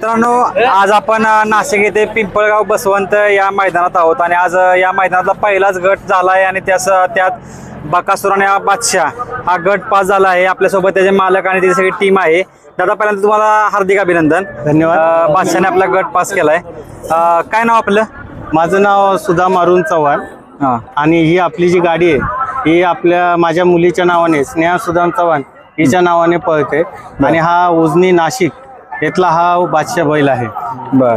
मित्रांनो आज आपण नाशिक येथे पिंपळगाव बसवंत या मैदानात आहोत आणि आज या मैदानातला पहिलाच गट झाला आहे आणि त्यास त्यात बकासूर आणि हा बादशाह हा गट पास झाला आहे. आपल्यासोबत त्याचे मालक आणि त्याची सगळी टीम आहे. दादा पहिल्यांदा तुम्हाला हार्दिक अभिनंदन. धन्यवाद. अ, बादशाहने आपला गट पास केलाय. काय नाव आपलं? माझं नाव सुधा मारुन चव्हाण. हा. आणि ही आपली जी गाडी आहे ही आपल्या माझ्या मुलीच्या नावाने स्नेहा सुदाम चव्हाण हिच्या नावाने पळते. आणि हा उजनी नाशिक इथला हा बादशाह बैल आहे बर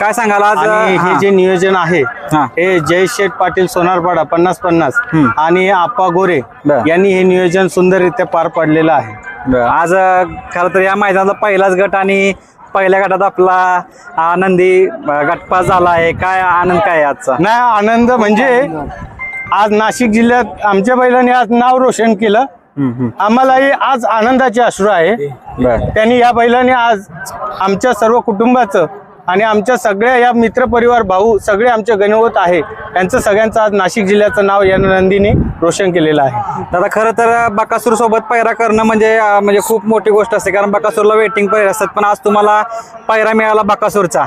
काय सांगाल आज आणि हे. जे नियोजन आहे हा. हे जय शेठ पाटील सोनारपाडा पन्नास पन्नास हम्म. आणि आप्पा गोरे बर. यांनी हे नियोजन सुंदररित्या पार पाडलेलं आहे बर. आज अ, खरं तर या मैदानातला पहिलाच गट आणि पहिल्या गटात आपला आनंदी अ, गटपास झाला आहे काय आनंद काय आहे आजचा नाही आनंद म्हणजे आज नाशिक जिल्ह्यात आमच्या बैलांनी आज नाव रोशन केलं. आम्हालाही आज आनंदाचे अश्रू आहे. त्यांनी या बैलाने आज आमच्या सर्व कुटुंबाचं आणि आमच्या सगळ्या या मित्रपरिवार भाऊ सगळे आमचे गणवत आहे. यांचं सगळ्यांचं आज नाशिक जिल्ह्याचं नाव या नंदीने रोशन केलेलं आहे. दादा खरं तर बकासूर सोबत पैरा करणं म्हणजे अं, म्हणजे खूप मोठी गोष्ट असते कारण बकासूरला वेटिंग पैरा असतात पण आज तुम्हाला पैरा मिळाला बकासूरचा.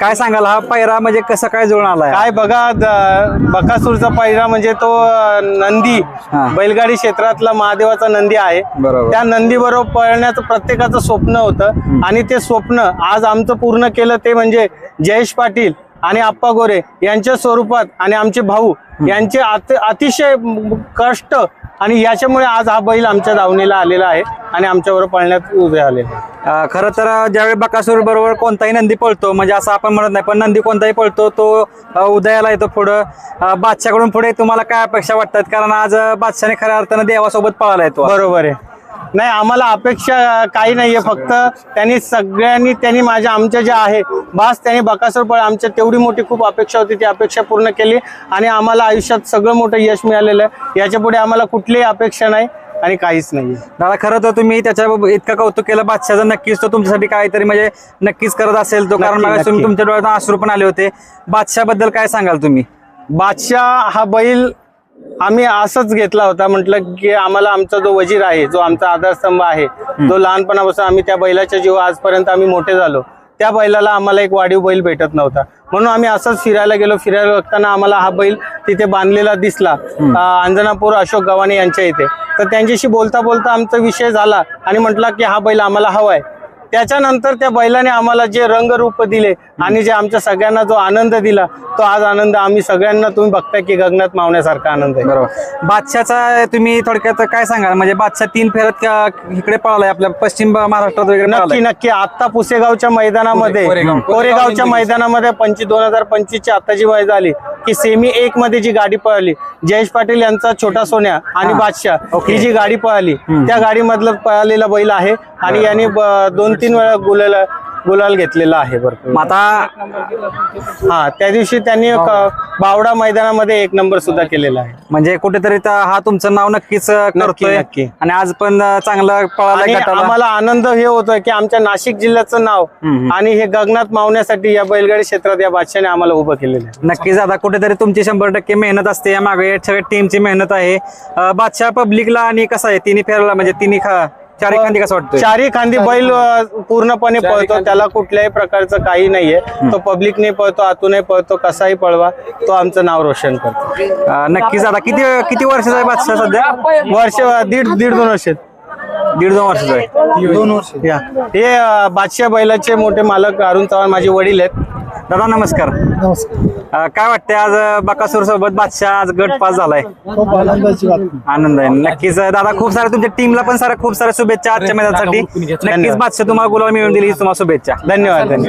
काय सांगाल हा पैरा म्हणजे कसं काय जुळून आलाय? काय बघा द- बकासूरचा पहिरा म्हणजे तो अं, नंदी हा. बैलगाडी क्षेत्रातला महादेवाचा नंदी आहे. बरोबर. त्या नंदी बरोबर पळण्याचं प्रत्येकाचं स्वप्न होतं. आणि ते स्वप्न आज आमचं पूर्ण केलं ते म्हणजे जयेश पाटील आणि आप्पा गोरे यांच्या स्वरूपात आणि आमचे भाऊ यांचे अति- अतिशय कष्ट आणि याच्यामुळे आज हा बैल आमच्या दावणीला आलेला आहे आणि आमच्याबरोबर पळण्यात उभे. अं, खरं तर ज्यावेळी बकासूर बरोबर कोणताही नंदी पळतो म्हणजे असं आपण म्हणत नाही पण नंदी कोणताही पळतो तो उदयाला येतो पुढं. अं, बादशाकडून पुढे तुम्हाला काय अपेक्षा वाटतात? कारण आज बादशाने खऱ्या अर्थानं देवासोबत पळाला येतो बरोबर आहे. नाही आम्हाला अपेक्षा काही नाहीये फक्त त्यांनी सगळ्यांनी त्यांनी माझ्या आमच्या ज्या आहे बास त्यांनी बकासूर पण आमच्या तेवढी मोठी खूप अपेक्षा होती ती अपेक्षा पूर्ण केली आणि आम्हाला आयुष्यात सगळं मोठं यश मिळालेलं आहे. याच्यापुढे आम्हाला कुठलीही अपेक्षा नाही आणि काहीच नाही दादा खरं तर तुम्ही त्याच्या इतकं कौतुक केलं बादशाचं नक्कीच तो तुमच्यासाठी काहीतरी म्हणजे नक्कीच करत असेल तो कारण तुम्ही. तुमच्या डोळ्यात अश्रू पण आले होते. बादशाबद्दल काय सांगाल तुम्ही? बादशाह हा बैल आम्ही असंच घेतला होता म्हटलं की आम्हाला आमचा जो वजीर आहे जो आमचा आधारस्तंभ आहे जो लहानपणापासून आम्ही त्या बैलाच्या जीव आजपर्यंत आम्ही मोठे झालो त्या बैलाला आम्हाला एक वाढीव बैल भेटत नव्हता. म्हणून आम्ही असंच फिरायला गेलो फिरायला बघताना आम्हाला हा बैल तिथे बांधलेला दिसला अंजनापूर अशोक गव्हाणे यांच्या इथे. तर त्यांच्याशी बोलता बोलता आमचा विषय झाला आणि म्हटला की हा बैल आम्हाला हवाय त्याच्यानंतर त्या बैलाने आम्हाला जे रंगरूप दिले आणि जे आमच्या सगळ्यांना जो आनंद दिला तो आज आनंद आम्ही सगळ्यांना तुम्ही बघताय की गगनात मावण्यासारखा आनंद आहे. बरोबर. बादशाचा तुम्ही थोडक्यात काय सांगाल? म्हणजे बादशाह तीन फेरत इकडे पळालाय? आपल्या पश्चिम महाराष्ट्रात वगैरे नक्की नक्की. आता पुसेगावच्या मैदानामध्ये कोरेगाव. कोरेगावच्या मैदानामध्ये पंचवीस दोन हजार पंचवीस ची आता जी वय झाली. की सेमी एक मध्ये जी गाडी पळाली जयेश पाटील यांचा छोटा सोन्या आणि. बादशाह. ही जी गाडी पळाली. त्या गाडीमधलं पळालेला बैल आहे आणि याने दोन तीन वेळा गुलाल गुलाल घेतलेला आहे भरपूर. आता हा त्या दिवशी त्यांनी क- बावडा मैदानामध्ये एक नंबर सुद्धा केलेला आहे. म्हणजे कुठेतरी तर हा तुमचं नाव नक्कीच अं, करतोय. नक्की. आणि आज पण अं, चांगला पळाला गटाला. आम्हाला आनंद हे होतोय की आमच्या नाशिक जिल्ह्याचं नाव हम्म. आणि हे गगनात मावण्यासाठी या बैलगाडी क्षेत्रात या बादशाने आम्हाला उभं केलेलं आहे. नक्कीच दादा कुठेतरी तुमची शंभर टक्के मेहनत असते. या मागे सगळ्या टीमची मेहनत आहे. अं, बादशाह पब्लिकला आणि कसं आहे? तिन्ही फेरला म्हणजे तिन्ही खा चार एखादी कसं वाटतंय? चारी खांदी बैल पूर्णपणे पळतो. त्याला कुठल्याही प्रकारचं काही नाहीये. तो पब्लिकने पळतो आतूनही पळतो कसाही पळवा तो आमचं नाव रोशन करतो. नक्कीच. दादा किती किती वर्षाचा आहे बादशाह सध्या? वर्ष दीड दीड दोन वर्ष दीड दोन वर्षाचा आहे. दोन वर्ष. या. हे बादशाह बैलाचे मोठे मालक अरुण चव्हाण माझे वडील आहेत. दादा नमस्कार. अं, काय वाटतंय आज बकासूर सोबत बादशाह आज गट पास झालाय? खूप आनंदाची बातमी. आनंद आहे. नक्कीच अं, दादा खूप साऱ्या तुमच्या टीमला पण साऱ्या खूप साऱ्या शुभेच्छा आजच्या मैदानासाठी. नक्कीच बादशाह तुम्हाला गुलाल मिळवून दिली तुम्हाला शुभेच्छा. धन्यवाद धन्यवाद.